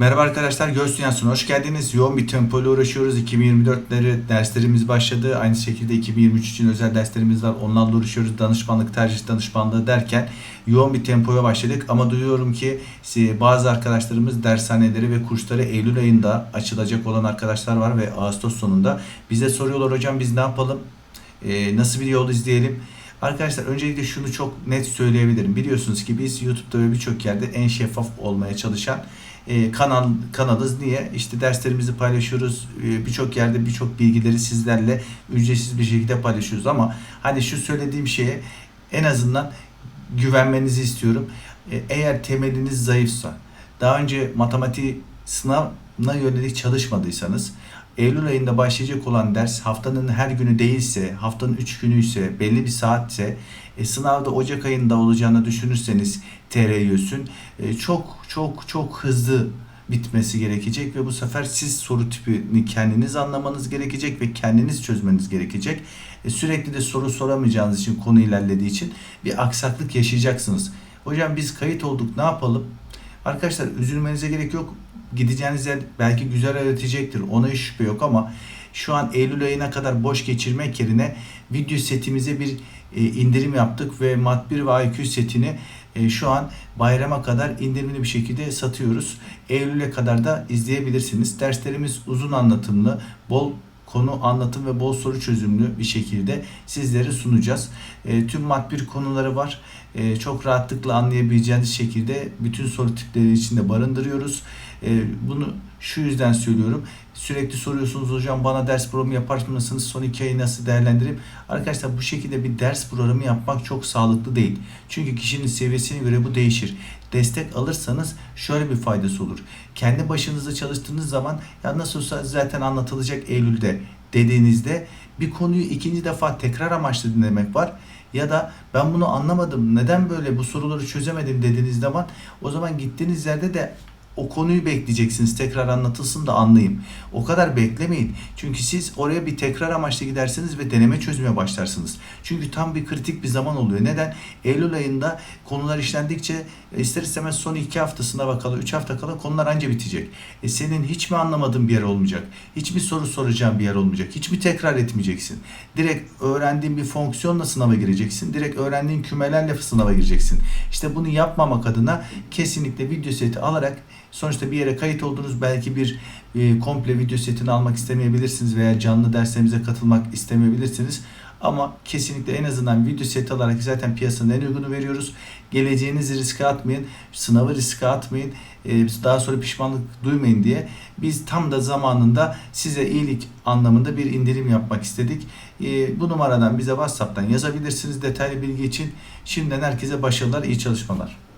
Merhaba arkadaşlar, Göz Dünyası'na hoş geldiniz. Yoğun bir tempoyla uğraşıyoruz. 2024'leri derslerimiz başladı. Aynı şekilde 2023 için özel derslerimiz var. Onlarla uğraşıyoruz. Danışmanlık, tercih danışmanlığı derken yoğun bir tempoya başladık. Ama duyuyorum ki bazı arkadaşlarımız dershaneleri ve kursları Eylül ayında açılacak olan arkadaşlar var ve Ağustos sonunda. Bize soruyorlar hocam biz ne yapalım? Ee, nasıl bir yol izleyelim? Arkadaşlar öncelikle şunu çok net söyleyebilirim. Biliyorsunuz ki biz YouTube'da ve birçok yerde en şeffaf olmaya çalışan e, kanal kanalız. Niye? İşte derslerimizi paylaşıyoruz. E, birçok yerde birçok bilgileri sizlerle ücretsiz bir şekilde paylaşıyoruz ama hani şu söylediğim şeye en azından güvenmenizi istiyorum. E, eğer temeliniz zayıfsa, daha önce matematik sınavına yönelik çalışmadıysanız Eylül ayında başlayacak olan ders haftanın her günü değilse, haftanın 3 günü ise, belli bir saatse, e, sınavda Ocak ayında olacağını düşünürseniz TRYÖS'ün e, çok çok çok hızlı bitmesi gerekecek ve bu sefer siz soru tipini kendiniz anlamanız gerekecek ve kendiniz çözmeniz gerekecek. E, sürekli de soru soramayacağınız için konu ilerlediği için bir aksaklık yaşayacaksınız. Hocam biz kayıt olduk ne yapalım? Arkadaşlar üzülmenize gerek yok. Gideceğiniz yer belki güzel öğretecektir. Ona hiç şüphe yok ama şu an Eylül ayına kadar boş geçirmek yerine video setimize bir e, indirim yaptık ve Mat1 ve IQ setini e, şu an bayrama kadar indirimli bir şekilde satıyoruz. Eylül'e kadar da izleyebilirsiniz. Derslerimiz uzun anlatımlı, bol konu anlatım ve bol soru çözümlü bir şekilde sizlere sunacağız. E, tüm Mat1 konuları var. E, çok rahatlıkla anlayabileceğiniz şekilde bütün soru tipleri içinde barındırıyoruz. E, bunu şu yüzden söylüyorum. Sürekli soruyorsunuz hocam bana ders programı yapar mısınız? Son iki ayı nasıl değerlendireyim? Arkadaşlar bu şekilde bir ders programı yapmak çok sağlıklı değil. Çünkü kişinin seviyesine göre bu değişir. Destek alırsanız şöyle bir faydası olur. Kendi başınıza çalıştığınız zaman ya nasıl olsa zaten anlatılacak Eylül'de dediğinizde bir konuyu ikinci defa tekrar amaçlı dinlemek var. Ya da ben bunu anlamadım, neden böyle bu soruları çözemedim dediğiniz zaman o zaman gittiğiniz yerde de o konuyu bekleyeceksiniz. Tekrar anlatılsın da anlayayım. O kadar beklemeyin. Çünkü siz oraya bir tekrar amaçlı gidersiniz ve deneme çözmeye başlarsınız. Çünkü tam bir kritik bir zaman oluyor. Neden? Eylül ayında konular işlendikçe e, ister istemez son iki haftasında bakalım, üç hafta kala konular anca bitecek. E senin hiç mi anlamadığın bir yer olmayacak? Hiç mi soru soracağın bir yer olmayacak? Hiç mi tekrar etmeyeceksin? Direkt öğrendiğin bir fonksiyonla sınava gireceksin. Direkt öğrendiğin kümelerle sınava gireceksin. İşte bunu yapmamak adına kesinlikle video seti alarak Sonuçta bir yere kayıt oldunuz. Belki bir e, komple video setini almak istemeyebilirsiniz veya canlı derslerimize katılmak istemeyebilirsiniz. Ama kesinlikle en azından video seti alarak zaten piyasanın en uygunu veriyoruz. Geleceğinizi riske atmayın. Sınavı riske atmayın. e, daha sonra pişmanlık duymayın diye biz tam da zamanında size iyilik anlamında bir indirim yapmak istedik. E, bu numaradan bize WhatsApp'tan yazabilirsiniz detaylı bilgi için. Şimdiden herkese başarılar, iyi çalışmalar.